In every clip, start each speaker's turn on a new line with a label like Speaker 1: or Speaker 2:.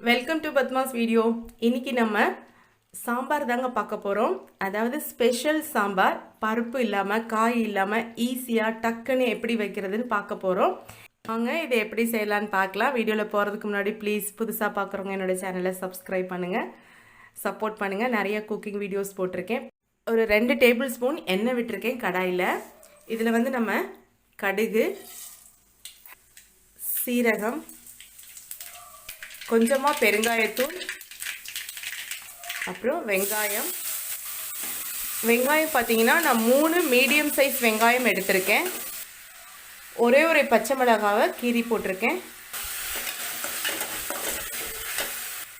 Speaker 1: Welcome to Padma's video இன்னைக்கு நம்ம சாம்பார் தாங்க பார்க்க போகிறோம் அதாவது ஸ்பெஷல் சாம்பார் பருப்பு இல்லாமல் காய் இல்லாமல் ஈஸியாக டக்குன்னு எப்படி வைக்கிறதுன்னு பார்க்க போகிறோம் வாங்க இதை எப்படி செய்யலான்னு பார்க்கலாம். வீடியோவில் போகிறதுக்கு முன்னாடி ப்ளீஸ் புதுசாக பார்க்குறவங்க என்னோட சேனலை சப்ஸ்கிரைப் பண்ணுங்கள் சப்போர்ட் பண்ணுங்கள் நிறைய குக்கிங் வீடியோஸ் போட்டிருக்கேன். ஒரு ரெண்டு டேபிள் ஸ்பூன் எண்ணெய் விட்டுருக்கேன் கடாயில். இதில் வந்து நம்ம கடுகு சீரகம் கொஞ்சமாக பெருங்காயத்தூள் அப்புறம் வெங்காயம். வெங்காயம் பார்த்தீங்கன்னா நான் மூணு மீடியம் சைஸ் வெங்காயம் எடுத்திருக்கேன். ஒரே ஒரு பச்சை மிளகாவை கீறி போட்டிருக்கேன்.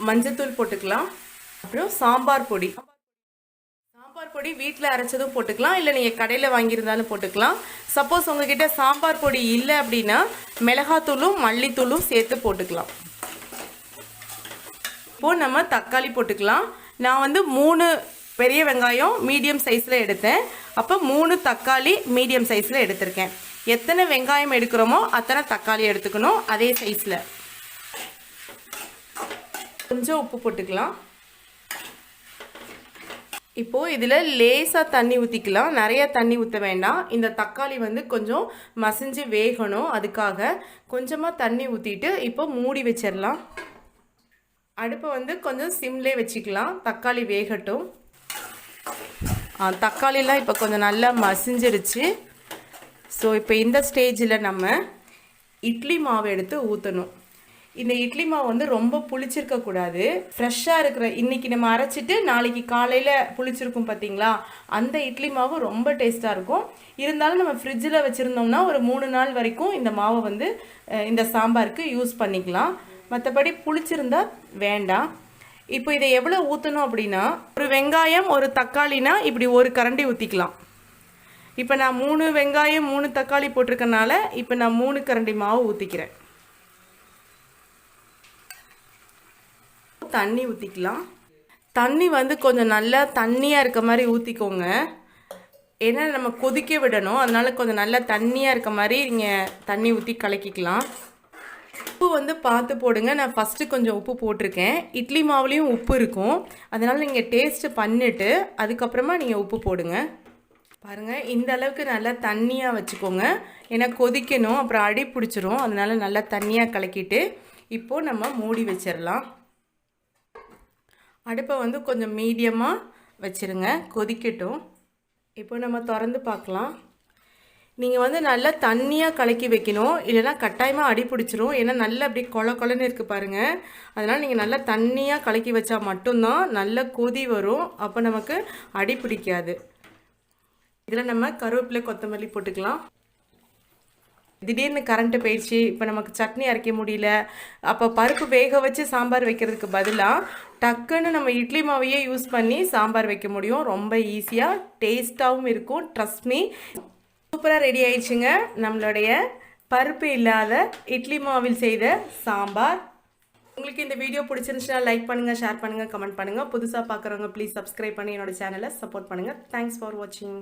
Speaker 1: மஞ்சத்தூள் போட்டுக்கலாம். அப்புறம் சாம்பார் பொடி. சாம்பார் பொடி வீட்டில் அரைச்சதும் போட்டுக்கலாம். இல்லை நீங்கள் கடையில் வாங்கியிருந்தாலும் போட்டுக்கலாம். சப்போஸ் உங்ககிட்ட சாம்பார் பொடி இல்லை அப்படின்னா மிளகாத்தூளும் மல்லித்தூளும் சேர்த்து போட்டுக்கலாம். இப்போது நம்ம தக்காளி போட்டுக்கலாம். நான் வந்து மூணு பெரிய வெங்காயம் மீடியம் சைஸில் எடுத்தேன். அப்போ மூணு தக்காளி மீடியம் சைஸில் எடுத்திருக்கேன். எத்தனை வெங்காயம் எடுக்கிறோமோ அத்தனை தக்காளி எடுத்துக்கணும் அதே சைஸில் கொஞ்சம் உப்பு போட்டுக்கலாம். இப்போது இதில் லேசாக தண்ணி ஊற்றிக்கலாம் நிறைய தண்ணி ஊற்ற வேண்டாம். இந்த தக்காளி வந்து கொஞ்சம் மசிஞ்சு வேகணும். அதுக்காக கொஞ்சமாக தண்ணி ஊற்றிட்டு இப்போ மூடி வச்சிடலாம். அடுப்பை வந்து கொஞ்சம் சிம்லே வச்சுக்கலாம். தக்காளி வேகட்டும். தக்காளிலாம் இப்போ கொஞ்சம் நல்லா மசிஞ்சிருச்சு. ஸோ இப்போ இந்த ஸ்டேஜில் நம்ம இட்லி மாவு எடுத்து ஊற்றணும் இந்த இட்லி மாவு வந்து ரொம்ப புளிச்சிருக்கக்கூடாது ஃப்ரெஷ்ஷாக இருக்கிற இன்றைக்கி நம்ம அரைச்சிட்டு நாளைக்கு காலையில் புளிச்சிருக்கும் பார்த்தீங்களா அந்த இட்லி மாவு ரொம்ப டேஸ்ட்டாக இருக்கும். இருந்தாலும் நம்ம ஃப்ரிட்ஜில் வச்சுருந்தோம்னா ஒரு மூணு நாள் வரைக்கும் இந்த மாவை வந்து இந்த சாம்பாருக்கு யூஸ் பண்ணிக்கலாம். மற்றபடி புளிச்சிருந்தா வேண்டாம். இப்போ இதை எவ்வளோ ஊற்றணும் அப்படின்னா ஒரு வெங்காயம் ஒரு தக்காளினா இப்படி ஒரு கரண்டி ஊற்றிக்கலாம் இப்போ நான் மூணு வெங்காயம் மூணு தக்காளி போட்டிருக்கனால இப்போ நான் மூணு கரண்டி மாவு ஊற்றிக்கிறேன் தண்ணி ஊற்றிக்கலாம் தண்ணி வந்து கொஞ்சம் நல்லா தண்ணியாக இருக்க மாதிரி ஊற்றிக்கோங்க ஏன்னா நம்ம கொதிக்க விடணும். அதனால கொஞ்சம் நல்லா தண்ணியாக இருக்க மாதிரி நீங்கள் தண்ணி ஊற்றி கலக்கிக்கலாம். உப்பு வந்து பார்த்து போடுங்க. நான் ஃபஸ்ட்டு கொஞ்சம் உப்பு போட்டிருக்கேன். இட்லி மாவுலேயும் உப்பு இருக்கும். அதனால் நீங்கள் டேஸ்ட்டு பண்ணிவிட்டு அதுக்கப்புறமா நீங்கள் உப்பு போடுங்க. பாருங்கள் இந்த அளவுக்கு நல்லா தண்ணியாக வச்சுக்கோங்க. ஏன்னா கொதிக்கணும் அப்புறம் அடி பிடிச்சிரும். அதனால் நல்லா தண்ணியாக கலக்கிட்டு இப்போது நம்ம மூடி வச்சிடலாம் அடுப்பை வந்து கொஞ்சம் மீடியமாக வச்சுருங்க. கொதிக்கட்டும். இப்போ நம்ம திறந்து பார்க்கலாம். நீங்கள் வந்து நல்லா தண்ணியாக கலக்கி வைக்கணும். இல்லைனா கட்டாயமாக அடி பிடிச்சிரும். ஏன்னா நல்லா அப்படி கொல கொலன்னு இருக்குது பாருங்கள் அதனால் நீங்கள் நல்லா தண்ணியாக கலக்கி வச்சா மட்டும்தான் நல்ல கொதி வரும். அப்போ நமக்கு அடி பிடிக்காது. இதில் நம்ம கருவேப்பிலை கொத்தமல்லி போட்டுக்கலாம். திடீர்னு கரண்ட்டு போயிடுச்சு. இப்போ நமக்கு சட்னி அரைக்க முடியல. அப்போ பருப்பு வேக வச்சு சாம்பார் வைக்கிறதுக்கு பதிலாக டக்குன்னு நம்ம இட்லி மாவையே யூஸ் பண்ணி சாம்பார் வைக்க முடியும். ரொம்ப ஈஸியாக டேஸ்ட்டாகவும் இருக்கும். ட்ரஸ்ட் மீ சூப்பராக ரெடி ஆயிடுச்சுங்க. நம்மளுடைய பருப்பு இல்லாத இட்லி மாவில் செய்த சாம்பார். உங்களுக்கு இந்த வீடியோ பிடிச்சிருந்துச்சுன்னா லைக் பண்ணுங்கள் ஷேர் பண்ணுங்கள் கமெண்ட் பண்ணுங்கள் புதுசாக பார்க்குறவங்க ப்ளீஸ் சப்ஸ்கிரைப் பண்ணி என்னோட சேனலை சப்போர்ட் பண்ணுங்கள் தேங்க்ஸ் ஃபார் வாட்சிங்